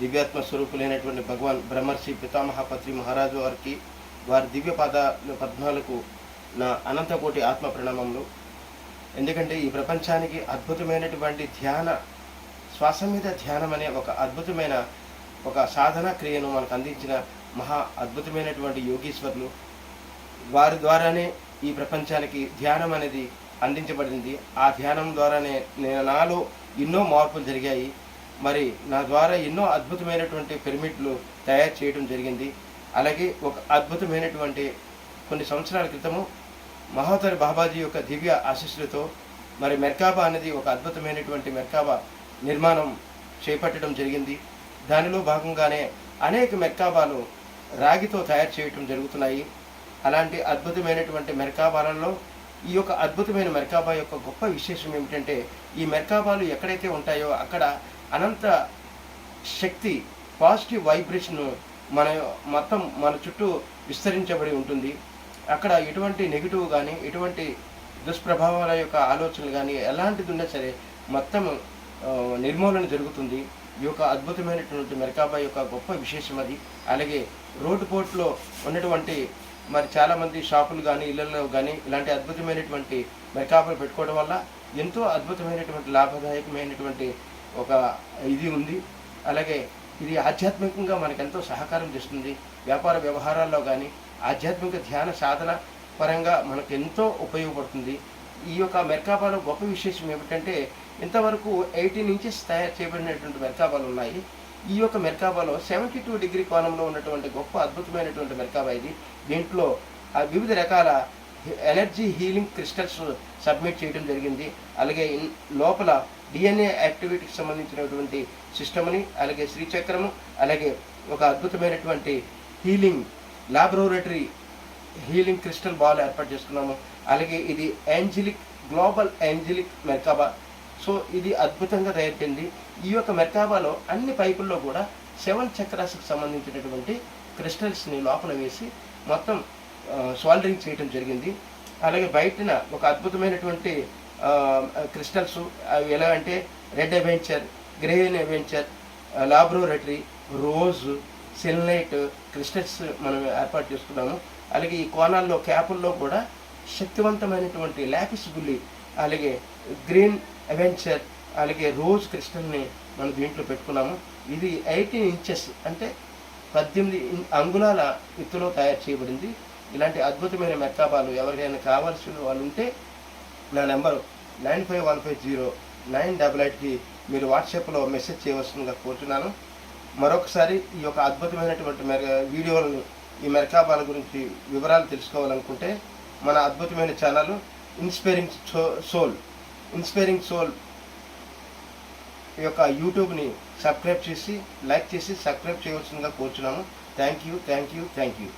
దివ్యాత్మ స్వరూపులైనటువంటి భగవాన్ బ్రహ్మర్షి పితామహాపత్రి మహారాజు వారికి వారి దివ్య పాద పద్మాలకు నా అనంతకోటి ఆత్మ ప్రణామములు. ఎందుకంటే ఈ ప్రపంచానికి అద్భుతమైనటువంటి ధ్యాన శ్వాస మీద ధ్యానం అనే ఒక అద్భుతమైన ఒక సాధన క్రియను మనకు అందించిన మహా అద్భుతమైనటువంటి యోగీశ్వరులు. వారి ద్వారానే ఈ ప్రపంచానికి ధ్యానం అనేది అందించబడింది. ఆ ధ్యానం ద్వారానే నేను నాలో ఎన్నో మార్పులు జరిగాయి. మరి నా ద్వారా ఎన్నో అద్భుతమైనటువంటి పిరమిడ్లు తయారు చేయడం జరిగింది. అలాగే ఒక అద్భుతమైనటువంటి కొన్ని సంవత్సరాల క్రితము మహోదర్ బాబాజీ యొక్క దివ్య ఆశీస్సులతో మరి మెర్కాబా అనేది ఒక అద్భుతమైనటువంటి మెర్కాబా నిర్మాణం చేపట్టడం జరిగింది. దానిలో భాగంగానే అనేక మెర్కాబాలు రాగితో తయారు చేయటం జరుగుతున్నాయి. అలాంటి అద్భుతమైనటువంటి మెర్కాబాలలో ఈ యొక్క అద్భుతమైన మెర్కాబా యొక్క గొప్ప విశేషం ఏమిటంటే ఈ మెర్కాబాలు ఎక్కడైతే ఉంటాయో అక్కడ అనంత శక్తి పాజిటివ్ వైబ్రేషన్ మన మొత్తం మన చుట్టూ విస్తరించబడి ఉంటుంది. అక్కడ ఎటువంటి నెగిటివ్ కానీ ఎటువంటి దుష్ప్రభావాల యొక్క ఆలోచనలు కానీ ఎలాంటిది ఉన్నా సరే మొత్తం నిర్మూలన జరుగుతుంది. ఈ యొక్క అద్భుతమైనటువంటి మెరకాబా యొక్క గొప్ప విశేషం అది. అలాగే రోడ్డు పోర్ట్లో ఉన్నటువంటి మరి చాలామంది షాపులు కానీ ఇళ్ళలో కానీ ఇలాంటి అద్భుతమైనటువంటి మెరకాబాలు పెట్టుకోవడం వల్ల ఎంతో అద్భుతమైనటువంటి లాభదాయకమైనటువంటి ఒక ఇది ఉంది. అలాగే ఇది ఆధ్యాత్మికంగా మనకు ఎంతో సహకారం చేస్తుంది. వ్యాపార వ్యవహారాల్లో కానీ ఆధ్యాత్మిక ధ్యాన సాధన పరంగా మనకు ఎంతో ఉపయోగపడుతుంది. ఈ యొక్క మెర్కాబాలో గొప్ప విశేషం ఏమిటంటే ఇంతవరకు ఎయిటీన్ ఇంచెస్ తయారు చేయబడినటువంటి మెర్కాబాలు ఉన్నాయి. ఈ యొక్క మెర్కాబాలో సెవెంటీ టూ డిగ్రీ కోణంలో ఉన్నటువంటి గొప్ప అద్భుతమైనటువంటి మెర్కాబా ఇది. దీంట్లో వివిధ రకాల ఎనర్జీ హీలింగ్ క్రిస్టల్స్ సబ్మిట్ చేయడం జరిగింది. అలాగే లోపల డిఎన్ఏ యాక్టివిటీకి సంబంధించినటువంటి సిస్టమ్ని అలాగే శ్రీచక్రము అలాగే ఒక అద్భుతమైనటువంటి healing laboratory healing crystal ball ఏర్పాటు చేసుకున్నాము అలాగే ఇది angelic global angelic Merkaba so ఇది అద్భుతంగా తయారైంది ఈ యొక్క మెర్కాబాలో అన్ని పైపుల్లో కూడా సెవెన్ చక్రాస్కి సంబంధించినటువంటి క్రిస్టల్స్ని లోపల వేసి మొత్తం సాల్డరింగ్ చేయడం జరిగింది. అలాగే బయటన ఒక అద్భుతమైనటువంటి క్రిస్టల్స్ అవి ఎలా అంటే red aventurine green aventurine labradorite rose selenite crystals మనం ఏర్పాటు చేసుకున్నాము. అలాగే ఈ కోణాల్లో క్యాపుల్లో కూడా శక్తివంతమైనటువంటి లాపిస్ గుల్లి అలాగే గ్రీన్ అవెంచర్ అలాగే రోజ్ క్రిస్టల్ని మనం దీంట్లో పెట్టుకున్నాము. ఇది ఎయిటీన్ ఇంచెస్ అంటే పద్దెనిమిది అంగుళాల ఎత్తులో తయారు చేయబడింది. ఇలాంటి అద్భుతమైన మెక్కాబాలు ఎవరికైనా కావాల్సిన వాళ్ళు ఉంటే నా number nine five one five zero nine double ఎయిట్కి మీరు వాట్సాప్లో మెసేజ్ చేయవలసిందిగా కోరుతున్నాను మరొకసారి ఈ యొక్క అద్భుతమైనటువంటి మెర వీడియోలను ఈ మెరకాబాల గురించి వివరాలు తెలుసుకోవాలనుకుంటే మన అద్భుతమైన channel inspiring soul inspiring soul యొక్క యూట్యూబ్ని సబ్స్క్రైబ్ చేసి లైక్ చేసి సబ్స్క్రైబ్ చేయవలసిందిగా కోరుచున్నాము. Thank you thank you thank you.